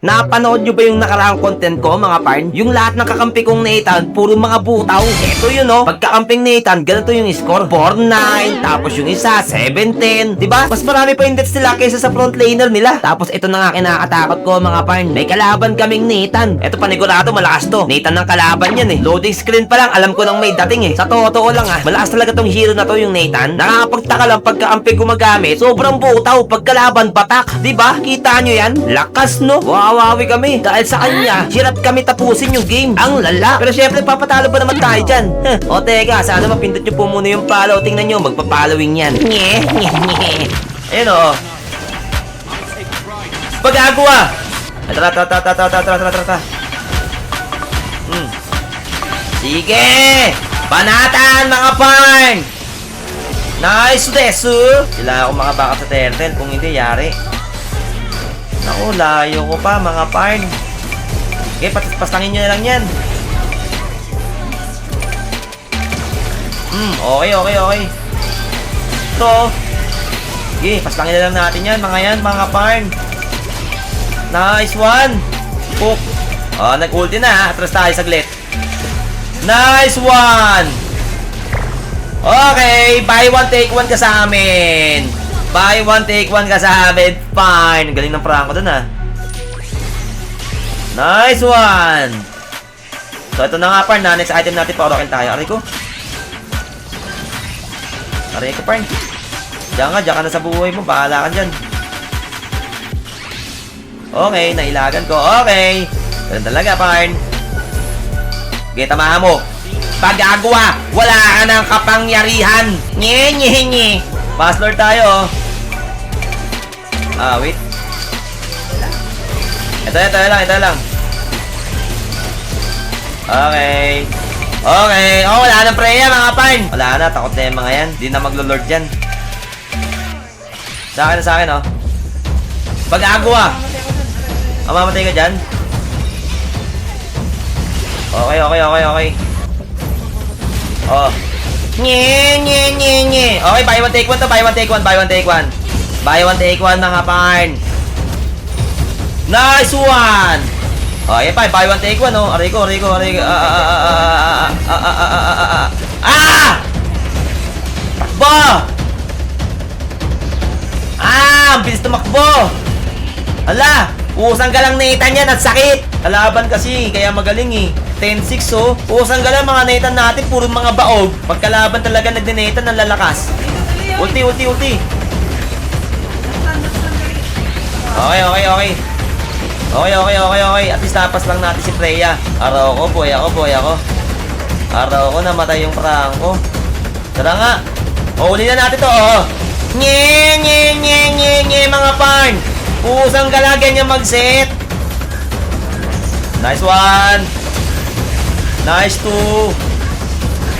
Napanood nyo ba yung nakaraang content ko mga parn? Yung lahat ng kakampi kong Nathan, puro mga butaw. Eto yun oh, pagkakamping Nathan, ganito yung score. 4-9, tapos yung isa, 7-10. Diba? Mas marami pa yung deaths nila kaysa sa front laner nila. Tapos ito na nga kinakatakot ko mga parn. May kalaban kaming Nathan. Eto panigurado, malakas to. Nathan ng kalaban yan eh. Loading screen pa lang, alam ko nang may dating eh. Sa totoo lang ah, malakas talaga tong hero na to yung Nathan. Nakakapagtaka lang pagkakampi gumagamit, sobrang butaw. Pagkalaban, batak. Diba? Kita nyo yan? Lakas no? maawawi kami. Dahil sa kanya, hirap kami tapusin yung game. Ang lala. Pero syempre, papatalo pa naman tayo dyan. O teka, sana mapindot nyo po muna yung follow. Tingnan nyo, magpapallowing yan. Nye, nye, nye. Ayun o. Pag-agwa! Ah, tara, tara, tara, tara, tara, tara, tara. Hmm. Sige! Panatan, mga parn! Nice desu! Sila ako mga backup sa Tertel. Kung hindi, yari. Naku, layo ko pa, mga parn. Okay, pat pastangin nyo na lang yan. Hmm, okay, okay, okay. Ito. Okay, pastangin na lang natin yan, mga yan, mga parn. Nice one! Hook. Oh, nag-ulti na ha. Atras tayo saglit. Nice one! Okay, buy one, take one ka sa amin. Buy one, take one ka. Fine. Galing ng Franco dun ah. Nice one! So, ito na nga, Parn. Na, next item natin, paurokin tayo. Aray ko. Aray ko, Parn. Diyan nga, diyan ka na sa buhay mo. Bahala ka dyan. Okay, nailagan ko. Okay. Ganun talaga, Parn. Okay, tamahan mo. Pagagawa, wala ka ng kapangyarihan. Nye, nye, nye. Pass lord tayo. Ah, wait. Ito, ito lang, ito lang. Okay. Okay. Oh, wala nang preya, mga parn. Wala na, takot na yung mga yan. Di na maglo-lord dyan. Sa akin, sa akin, oh. Pag-agawa. Ah, mamatay ka dyan? Okay, okay, okay, okay. Oh. Nye, nye, nye, nye. Okay, buy one, take one to. Buy one, take one. Buy one, take one. Buy one, take one, mga parn. Nice one! Okay, pa. Buy one, take one, oh. Aray ko, aray ko, aray ko. Ah! Takbo! Ah! Ang bilis tumakbo! Hala! Usang ka lang na niyan at sakit! Kalaban kasi, kaya magaling eh. 10-6 oh. Usang ka lang mga Nathan natin, puro mga baog. Pagkalaban talaga nagdi-Nathan ng lalakas. Ulti, ulti, ulti. Okay, okay, okay. Okay, okay, okay, okay. At least tapas lang natin si Freya. Araw ko, boy ako, boy ako. Araw ko, namatay yung Franco. Tara nga. O, uli na natin to, oh. Nye, nye, nye, nye, nye, mga parn. Pusang galagan niya mag-set. Nice one. Nice two.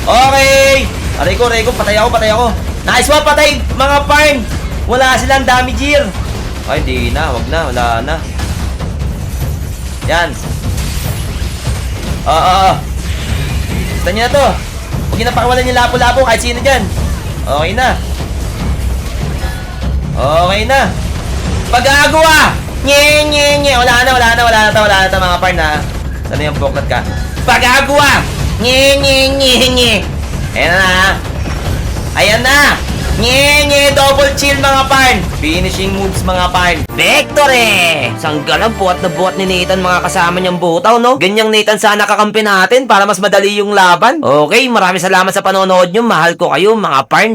Okay. Aray ko, aray ko. Patay ako, patay ako. Nice one, patay. Mga parn. Wala silang damager. Ay, di na. Wag na. Wala na. Yan. Oo, oo, oo. Gusto niyo na to. Huwag niyo na pakawalan yung lapo-lapo kahit sino dyan. Okay na. Okay na. Pag-agawa! Nye, nye, nye. Wala na, wala na, wala na to, wala na to mga par na. Sana yung buklat ka. Pag-agawa! Nye, nye, nye, nye. Ayan na. Ayan na. Nye, nye, double chill mga parn. Finishing moves mga parn. Victory! Sanggalang buhat na buhat ni Nathan mga kasama niyang butaw, no? Ganyang Nathan sana kakampi natin para mas madali yung laban. Okay, maraming salamat sa panonood niyo. Mahal ko kayo mga parn.